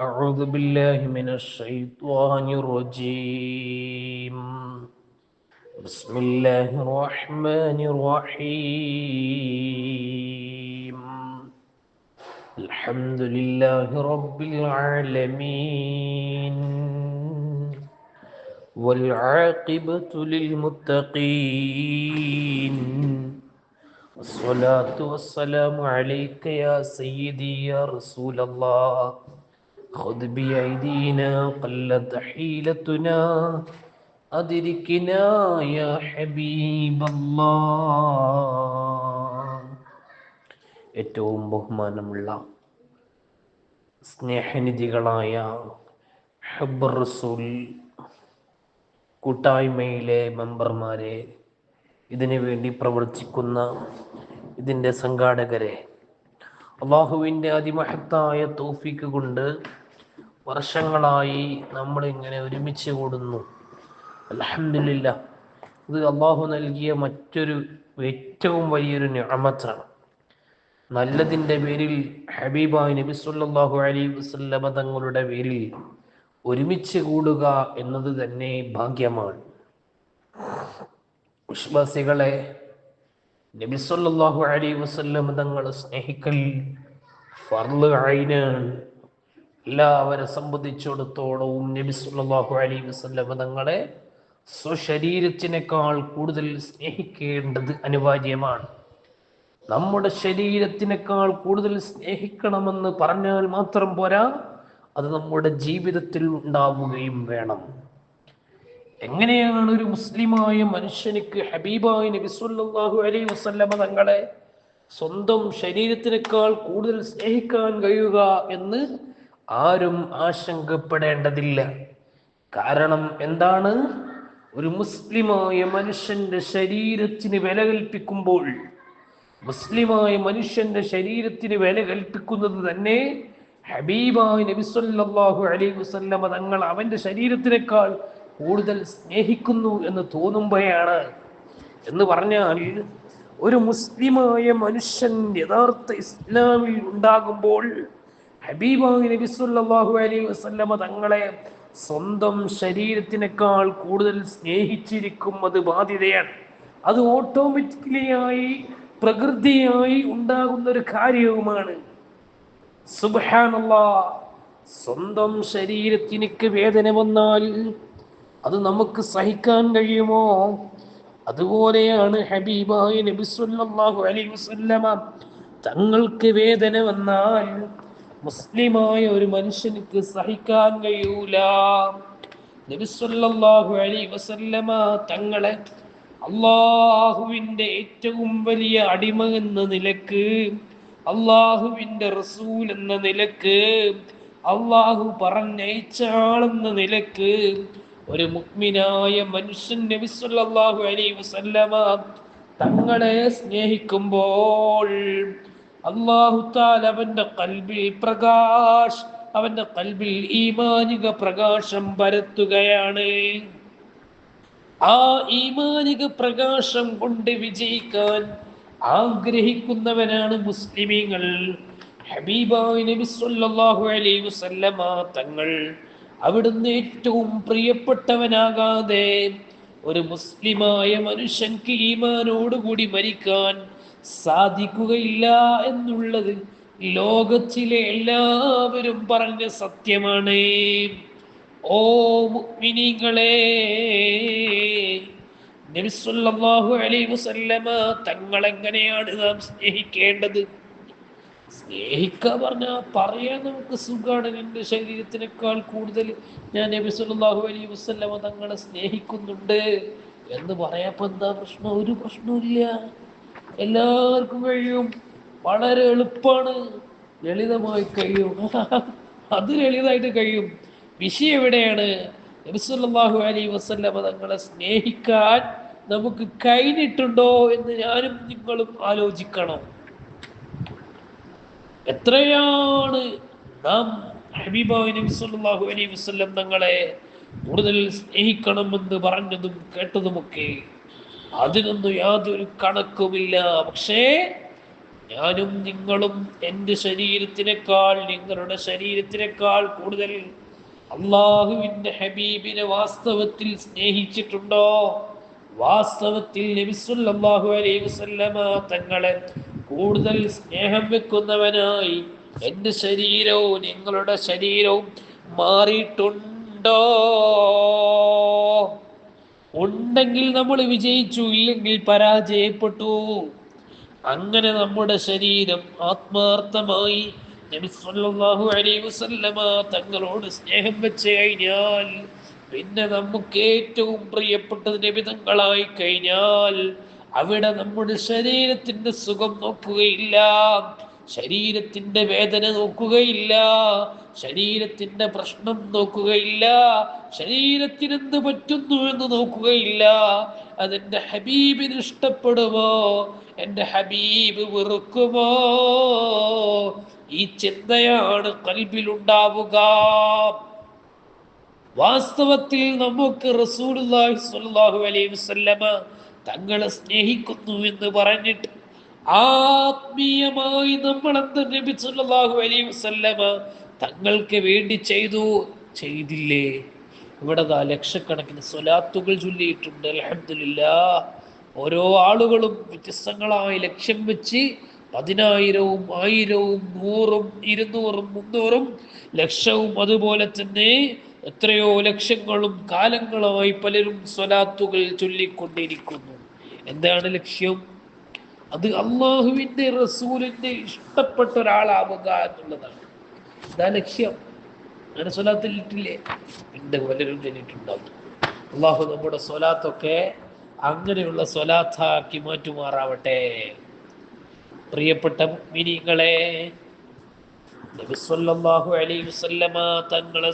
أعوذ بالله من الشيطان الرجيم. بسم الله الرحمن الرحيم. الحمد لله رب العالمين. والعاقبة للمتقين. والصلاة والسلام عليك يا سيدي يا رسول الله. خذ بأيدينا قلت حيلتنا أدركنا يا حبيب الله ഏറ്റവും ബഹുമാനമുള്ള സ്നേഹനിധികളായ ഹബ്ബർ റസൂൽ കൂട്ടായ്മയിലെ മെമ്പർമാരെ ഇതിനു വേണ്ടി പ്രവർത്തിക്കുന്ന ഇതിൻ്റെ സംഘാടകരെ അള്ളാഹുവിൻ്റെ അതിമഹത്തായ തോഫിക്ക് കൊണ്ട് വർഷങ്ങളായി നമ്മൾ ഇങ്ങനെ ഒരുമിച്ച് കൂടുന്നു. അലഹമില്ല ഇത് അള്ളാഹു നൽകിയ മറ്റൊരു ഏറ്റവും വലിയൊരു ഞാമത്താണ് നല്ലതിന്റെ പേരിൽ ഹബീബായ് നബി സുല്ലാഹു അലൈഹി വസല്ലമ തങ്ങളുടെ പേരിൽ ഒരുമിച്ച് കൂടുക എന്നത് തന്നെ ഭാഗ്യമാണ്. വിശ്വാസികളെ നബി സുല്ലാഹു അലൈഹി വസല്ലമ തങ്ങളെ സ്നേഹിക്കൽ ഫർൾ ഐനാണ് എല്ലാവരെ സംബന്ധിച്ചിടത്തോളവും നബി സല്ലല്ലാഹു അലൈഹി വസല്ലമ തങ്ങളെ സ്വശരീരത്തിനേക്കാൾ കൂടുതൽ സ്നേഹിക്കേണ്ടത് അനിവാര്യമാണ്. നമ്മുടെ ശരീരത്തിനേക്കാൾ കൂടുതൽ സ്നേഹിക്കണമെന്ന് പറഞ്ഞാൽ മാത്രം പോരാ അത് നമ്മുടെ ജീവിതത്തിൽ ഉണ്ടാവുകയും വേണം. എങ്ങനെയാണ് ഒരു മുസ്ലിമായ മനുഷ്യനിക്ക് ഹബീബായ നബി സല്ലല്ലാഹു അലൈഹി വസല്ലമ തങ്ങളെ സ്വന്തം ശരീരത്തിനേക്കാൾ കൂടുതൽ സ്നേഹിക്കാൻ കഴിയുക എന്ന് ആരും ആശങ്കപ്പെടേണ്ടതില്ല. കാരണം എന്താണ്? ഒരു മുസ്ലിമായ മനുഷ്യന്റെ ശരീരത്തിന് വില കൽപ്പിക്കുമ്പോൾ മുസ്ലിമായ മനുഷ്യന്റെ ശരീരത്തിന് വില കൽപ്പിക്കുന്നത് തന്നെ ഹബീബായ നബി സല്ലല്ലാഹു അലൈഹി വസല്ലമ തങ്ങൾ അവന്റെ ശരീരത്തിനേക്കാൾ കൂടുതൽ സ്നേഹിക്കുന്നു എന്ന് തോന്നുമ്പോഴാണ്. എന്ന് പറഞ്ഞാൽ ഒരു മുസ്ലിമായ മനുഷ്യൻ യഥാർത്ഥ ഇസ്ലാമിൽ ഉണ്ടാകുമ്പോൾ ഹബീബായ നബി സല്ലല്ലാഹു അലൈഹി വസല്ലമ തങ്ങളെ സ്വന്തം ശരീരത്തിനേക്കാൾ കൂടുതൽ സ്നേഹിച്ചിരിക്കും അത് ബാധ്യതയാണ്. അത് ഓട്ടോമാറ്റിക്കലിയായി പ്രകൃതിയായി ഉണ്ടാകുന്ന ഒരു കാര്യവുമാണ്. സുബാനുള്ള സ്വന്തം ശരീരത്തിനക്ക് വേദന വന്നാൽ അത് നമുക്ക് സഹിക്കാൻ കഴിയുമോ? അതുപോലെയാണ് ഹബീബായ നബി സല്ലല്ലാഹു അലൈഹി വസല്ലമ തങ്ങൾക്ക് വേദന വന്നാൽ മുസ്ലിമായ ഒരു മനുഷ്യനിക്ക് സഹിക്കാൻ കഴിയൂല. നബി സല്ലല്ലാഹു അലൈഹി വസല്ലമ തങ്ങളെ അള്ളാഹുവിന്റെ ഏറ്റവും വലിയ അടിമ എന്ന നിലയ്ക്ക് അള്ളാഹുവിന്റെ റസൂൽ എന്ന നിലയ്ക്ക് അള്ളാഹു പറഞ്ഞയച്ച ആളെന്ന നിലയ്ക്ക് ഒരു മുക്മിനായ മനുഷ്യൻ നബി സല്ലല്ലാഹു അലൈഹി വസല്ലമ തങ്ങളെ സ്നേഹിക്കുമ്പോൾ അള്ളാഹു താൽ അവന്റെ കൽബിൽ പ്രകാശ് അവന്റെ കൽബിൽ ഈമാനിക പ്രകാശം പരത്തുകയാണ്. ആ ഈമാനിക പ്രകാശം കൊണ്ട് വിജയിക്കാൻ ആഗ്രഹിക്കുന്നവനാണ് മുസ്ലിമീങ്ങൾ. ഹബീബായ് നബി സല്ലല്ലാഹു അലൈഹി വസല്ലമ തങ്ങൾ അവിടുന്ന് ഏറ്റവും പ്രിയപ്പെട്ടവനാകാതെ ഒരു മുസ്ലിമായ മനുഷ്യൻക്ക് ഈമാനോടുകൂടി മരിക്കാൻ സാധിക്കുകയില്ല എന്നുള്ളത് ലോകത്തിലെ എല്ലാവരും പറഞ്ഞ സത്യമാണ്. ഓ മുഅ്മിനീങ്ങളെ നബി സല്ലല്ലാഹു അലൈഹി വസല്ലമ തങ്ങൾ എങ്ങനെയാണ് നാം സ്നേഹിക്കേണ്ടത്? സ്നേഹിക്കുക പറഞ്ഞാൽ പറയാൻ നമുക്ക് സുഖമാണ് എന്റെ ശരീരത്തിനേക്കാൾ കൂടുതൽ ഞാൻ നബി അലൈഹി വസല്ലമ തങ്ങളെ സ്നേഹിക്കുന്നുണ്ട് എന്ന് പറയാപ്പോ എന്താ പ്രശ്നം? ഒരു പ്രശ്നവുമില്ല. എല്ലാവർക്കും കഴിയും. വളരെ എളുപ്പമാണ് ലളിതമായി കഴിയും. അത് ലളിതമായിട്ട് കഴിയും. വിഷയം എവിടെയാണ്? നബിസുല്ലാഹു അലി വസല്ല തങ്ങളെ സ്നേഹിക്കാൻ നമുക്ക് കഴിഞ്ഞിട്ടുണ്ടോ എന്ന് ഞാനും നിങ്ങളും ആലോചിക്കണം. എത്രയാണ് നാം ഹബീബായ നബിസുല്ലാഹു അലൈ വസല്ലം തങ്ങളെ കൂടുതൽ സ്നേഹിക്കണമെന്ന് പറഞ്ഞതും കേട്ടതുമൊക്കെ അതിനൊന്നും യാതൊരു കണക്കുമില്ല. പക്ഷേ ഞാനും നിങ്ങളും എന്റെ ശരീരത്തിനേക്കാൾ നിങ്ങളുടെ ശരീരത്തിനേക്കാൾ കൂടുതൽ അള്ളാഹുവിന്റെ ഹബീബിനെ വാസ്തവത്തിൽ സ്നേഹിച്ചിട്ടുണ്ടോ? വാസ്തവത്തിൽ നബിസുല്ലാഹു അലൈഹി വസല്ലമ തങ്ങളെ കൂടുതൽ സ്നേഹം വെക്കുന്നവനായി എന്റെ ശരീരവും നിങ്ങളുടെ ശരീരവും മാറിയിട്ടുണ്ടോ? ഉണ്ടെങ്കിൽ നമ്മൾ വിജയിച്ചു ഇല്ലെങ്കിൽ പരാജയപ്പെട്ടു. അങ്ങനെ നമ്മുടെ ശരീരം ആത്മാർത്ഥമായി തങ്ങളോട് സ്നേഹം വെച്ച് കഴിഞ്ഞാൽ പിന്നെ നമുക്ക് ഏറ്റവും പ്രിയപ്പെട്ടത് നിമിതങ്ങളായി കഴിഞ്ഞാൽ അവിടെ നമ്മുടെ ശരീരത്തിന്റെ സുഖം നോക്കുകയില്ല. ശരീരത്തിന്റെ വേദന നോക്കുകയില്ല ശരീരത്തിന്റെ പ്രശ്നം നോക്കുകയില്ല ശരീരത്തിന് എന്ത് പറ്റുന്നു എന്ന് നോക്കുകയില്ല. അതെന്റെ ഹബീബിന് ഇഷ്ടപ്പെടുമോ? എന്റെ ഹബീബ് വെറുക്കുമോ? ഈ ചിന്തയാണ് കൽബിലുണ്ടാവുക. വാസ്തവത്തിൽ നമുക്ക് റസൂൽ അലൈഹി വസല്ലമ തങ്ങളെ സ്നേഹിക്കുന്നു എന്ന് പറഞ്ഞിട്ട് ആത്മീയമായി നബി സല്ലല്ലാഹു അലൈഹി വസല്ലമ തങ്ങൾക്ക് വേണ്ടി ചെയ്തു? ചെയ്തില്ലേ. ഇവിടെ ലക്ഷക്കണക്കിന് സ്വലാത്തുകൾ ചൊല്ലിയിട്ടുണ്ട്. അലഹമില്ല ഓരോ ആളുകളും വ്യത്യസ്തങ്ങളായ ലക്ഷ്യം വെച്ച് പതിനായിരവും ആയിരവും നൂറും ഇരുന്നൂറും മുന്നൂറും ലക്ഷവും അതുപോലെ തന്നെ എത്രയോ ലക്ഷങ്ങളും കാലങ്ങളായി പലരും സ്വലാത്തുകൾ ചൊല്ലിക്കൊണ്ടിരിക്കുന്നു. എന്താണ് ലക്ഷ്യം? അത് അള്ളാഹുവിന്റെ റസൂലിന്റെ ഇഷ്ടപ്പെട്ട ഒരാളാവുക എന്നുള്ളതാണ്. ഇതാ ലക്ഷ്യം. അങ്ങനെ സ്വലാത്തിലിട്ടില്ലേ എന്റെ പലരും ചൊല്ലിയിട്ടുണ്ടാവും അള്ളാഹു നമ്മുടെ സ്വലാത്തൊക്കെ അങ്ങനെയുള്ള സ്വലാത്താക്കി മാറ്റുമാറാവട്ടെ. പ്രിയപ്പെട്ട മിനിങ്ങളെ നബി സ്വല്ലല്ലാഹു അലൈഹി വസല്ലമ തങ്ങളെ